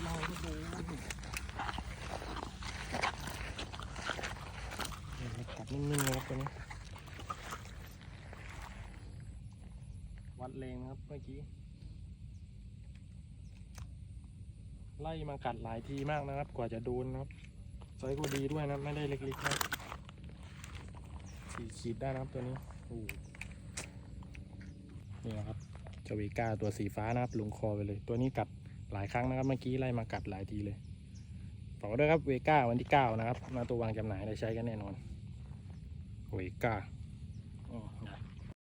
เราดูกัดนิ่งๆเลยครับตัวนี้ วัดเลงครับเมื่อกี้ ไล่มากัดหลายทีมากนะครับ กว่าจะโดนนะครับไซส์ก็ดีด้วยนะ ไม่ได้เล็กๆนะสีขีดได้นะครับตัวนี้โอ้นี่นะครับจวีก้าตัวสีฟ้านะครับลงคอไปเลย ตัวนี้กัด หลายครั้งนะครับเมื่อกี้ไล่มากัดหลายทีเลยฝากไว้ด้วยครับเวก้าวันที่ 9 นะครับมาตัววางจำหน่ายได้ใช้กันแน่นอนเวก้า